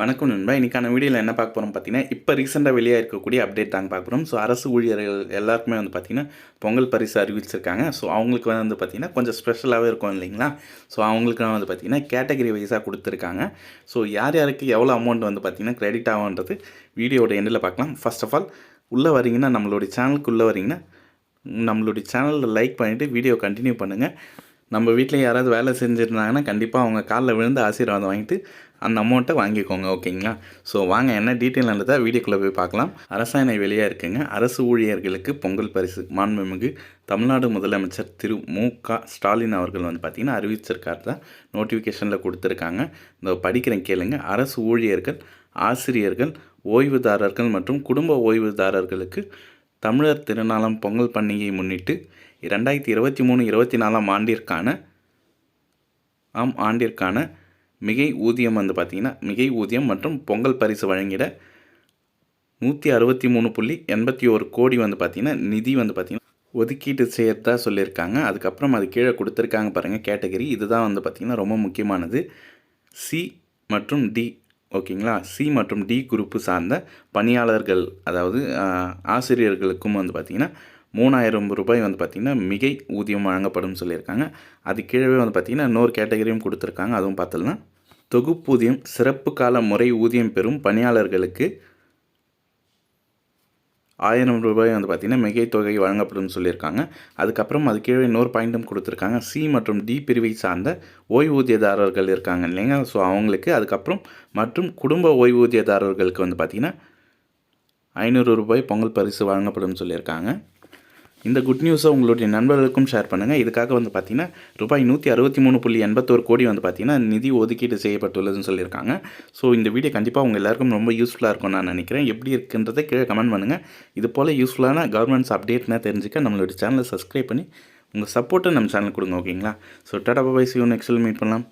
வணக்கம் நண்பா. இன்றைக்கான வீடியோவில் என்ன பார்க்க போகிறோம் பார்த்தீங்கன்னா இப்போ ரீசெண்டாக வெளியாக இருக்கக்கூடிய அப்டேட் தாங்க பார்க்க போகிறோம் ஸோ அரசு ஊழியர்கள் எல்லாருக்குமே வந்து பார்த்திங்கன்னா பொங்கல் பரிசு அறிவிச்சிருக்காங்க. ஸோ அவங்களுக்கு வந்து பார்த்திங்கன்னா கொஞ்சம் ஸ்பெஷலாகவே இருக்கும் இல்லைங்களா? ஸோ அவங்களுக்கு வந்து பார்த்திங்கன்னா கேட்டகரி வைஸாக கொடுத்துருக்காங்க. ஸோ யார் யாருக்கு எவ்வளோ அமௌண்ட் வந்து பார்த்திங்கன்னா கிரெடிட் ஆகுன்றது வீடியோட எண்டில் பார்க்கலாம். ஃபர்ஸ்ட் ஆஃப் ஆல் உள்ளே வரீங்கன்னா நம்மளுடைய சேனலுக்கு உள்ளே வரீங்கன்னா நம்மளுடைய சேனலில் லைக் பண்ணிவிட்டு வீடியோ கண்டினியூ பண்ணுங்கள் நம்ம வீட்டில் யாராவது வேலை செஞ்சுருந்தாங்கன்னா கண்டிப்பாக அவங்க காலில் விழுந்து ஆசீர்வாதம் வாங்கிட்டு அந்த அமௌண்ட்டை வாங்கிக்கோங்க ஓகேங்களா? ஸோ வாங்க என்ன டீட்டெயில் நல்லதா வீடியோக்குள்ளே போய் பார்க்கலாம். அரசாணை வெளியாக இருக்குங்க. அரசு ஊழியர்களுக்கு பொங்கல் பரிசு. மாண்புமிகு தமிழ்நாடு முதலமைச்சர் திரு மு க ஸ்டாலின் அவர்கள் வந்து பார்த்திங்கன்னா அறிவிச்சிருக்காரு தான். நோட்டிஃபிகேஷனில் கொடுத்துருக்காங்க. இந்த படிக்கிறேன் கேளுங்க. அரசு ஊழியர்கள் ஆசிரியர்கள் ஓய்வுதாரர்கள் மற்றும் குடும்ப ஓய்வுதாரர்களுக்கு தமிழர் திருநாளாம் பொங்கல் பண்டிகையை முன்னிட்டு இரண்டாயிரத்தி இருபத்தி மூணு இருபத்தி நாலாம் ஆண்டிற்கான ஆம் ஆண்டிற்கான மிகை ஊதியம் வந்து பார்த்திங்கன்னா மிகை ஊதியம் மற்றும் பொங்கல் பரிசு வழங்கிட நூற்றி அறுபத்தி மூணு புள்ளி எண்பத்தி ஒரு கோடி வந்து பார்த்திங்கன்னா நிதி வந்து பார்த்திங்கன்னா ஒதுக்கீட்டு செய்யறதா சொல்லியிருக்காங்க. அதுக்கப்புறம் அது கீழே கொடுத்துருக்காங்க பாருங்கள் கேட்டகரி. இதுதான் வந்து பார்த்திங்கன்னா ரொம்ப முக்கியமானது. சி மற்றும் டி. ஓகேங்களா? சி மற்றும் டி குரூப்பு சார்ந்த பணியாளர்கள் அதாவது ஆசிரியர்களுக்கும் வந்து பார்த்திங்கன்னா மூணாயிரம் ரூபாய் வந்து பார்த்திங்கன்னா மிகை ஊதியம் வழங்கப்படும் சொல்லியிருக்காங்க. அது கீழே வந்து பார்த்திங்கன்னா இன்னொரு கேட்டகரியும் கொடுத்துருக்காங்க. அதுவும் பார்த்தோம்னா தொகுப்பூதியம் சிறப்பு கால முறை ஊதியம் பெறும் பணியாளர்களுக்கு ஆயிரம் ரூபாய் வந்து பார்த்திங்கன்னா மிகை தொகை வழங்கப்படும் சொல்லியிருக்காங்க. அதுக்கப்புறம் அது கீழே இன்னொரு பாயிண்ட்டும் கொடுத்துருக்காங்க. சி மற்றும் டி பிரிவை சார்ந்த ஓய்வூதியதாரர்கள் இருக்காங்க இல்லைங்க. ஸோ அவங்களுக்கு அதுக்கப்புறம் மற்றும் குடும்ப ஓய்வூதியதாரர்களுக்கு வந்து பார்த்திங்கன்னா ஐநூறு ரூபாய் பொங்கல் பரிசு வழங்கப்படும் சொல்லியிருக்காங்க. இந்த குட் நியூஸை உங்களுடைய நண்பர்களுக்கும் ஷேர் பண்ணுங்கள் இதுக்காக வந்து பார்த்தீங்கன்னா ரூபாய் நூற்றி அறுபத்தி மூணு புள்ளி எண்பத்தோரு கோடி வந்து பார்த்தீங்கன்னா நிதி ஒதுக்கீடு செய்யப்பட்டுள்ளதுன்னு சொல்லியிருக்காங்க. ஸோ இந்த வீடியோ கண்டிப்பாக உங்கள் எல்லாருக்கும் ரொம்ப யூஸ்ஃபுல்லாக இருக்கும் நான் நினைக்கிறேன். எப்படி இருக்குன்றதை கீழே கமெண்ட் பண்ணுங்கள் இது போல் யூஸ்ஃபுல்லான கவர்மெண்ட்ஸ் அப்டேட்னா தெரிஞ்சுக்க நம்மளுடைய சேனலை சப்ஸ்கிரைப் பண்ணி உங்கள் சப்போர்ட்டை நம்ம சேனல் கொடுங்க ஓகேங்களா so tata bye see next meet பண்ணலாம்.